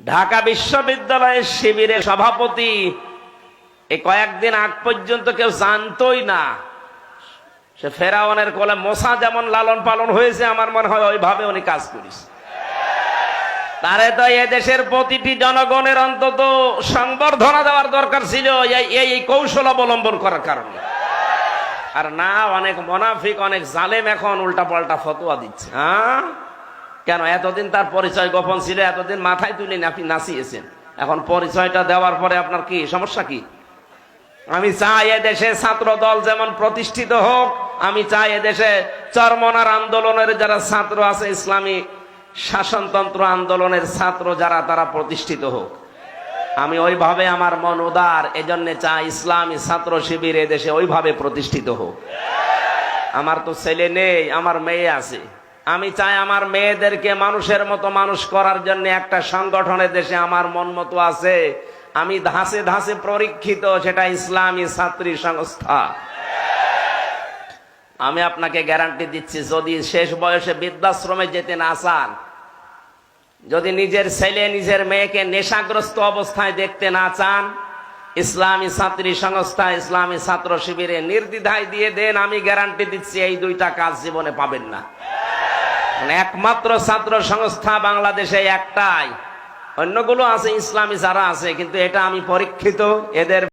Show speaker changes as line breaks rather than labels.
ঢাকা বিশ্ববিদ্যালয়ের শিবিরের সভাপতি এই কয়েকদিন আগ পর্যন্ত কেউ জানতোই না। সে ফেরাওয়ানের কোলে মশা যেমন লালন পালন হয়েছে, আমার মনে হয় ওইভাবে উনি কাজ করিস তারে তো এ দেশের প্রতিটি জনগণের অন্তত সংবর্ধনা দেওয়ার দরকার ছিল, এই কৌশল অবলম্বন করার কারণে। আর না, অনেক মোনাফিক, অনেক জালেম এখন উল্টা পাল্টা ফতোয়া দিচ্ছে হ্যাঁ? কেন এতদিন তার পরিচয় গোপন ছিল, এতদিন মাথায় তুলে আপনি নাচিয়েছেন। এখন পরিচয়টা দেওয়ার পরে আপনার কি, সমস্যা কি? আমি চাই এ দেশে ছাত্র দল যেমন প্রতিষ্ঠিত হোক, আমি চাই এ দেশে চরমনার আন্দোলনের যারা ছাত্র আছে, ইসলামী শাসনতন্ত্র আন্দোলনের ছাত্র যারা, তারা প্রতিষ্ঠিত হোক। আমি ওইভাবে আমার মন উদার, এজন্য চাই ইসলামী ছাত্র শিবির এদেশে ওইভাবে প্রতিষ্ঠিত হোক। আমার তো ছেলে নেই, আমার মেয়ে আছে। আমি চাই আমার মেয়েদেরকে মানুষের মতো মানুষ করার জন্য একটা সংগঠনের দেশে আমার মন মতো আছে। আমি ধাসে ধাসে পরীক্ষিত সেটা ইসলামী ছাত্রী সংস্থা। আমি আপনাকে গ্যারান্টি দিচ্ছি, যদি শেষ বয়সে বৃদ্ধাশ্রমে যেতে না চান, যদি নিজের ছেলে, নিজের মেয়েকে নেশাগ্রস্ত অবস্থায় দেখতে না চান, ইসলামী ছাত্রী সংস্থা, ইসলামী ছাত্র শিবিরে নির্দ্বিধায় দিয়ে দেন, আমি গ্যারান্টি দিচ্ছি, এই দুইটা কাজ জীবনে পাবেন না। একমাত্র ছাত্র সংস্থা বাংলাদেশে একটাই। অন্যগুলো আছে, ইসলামী যারা আছে, কিন্তু এটা আমি পরীক্ষিত, এদের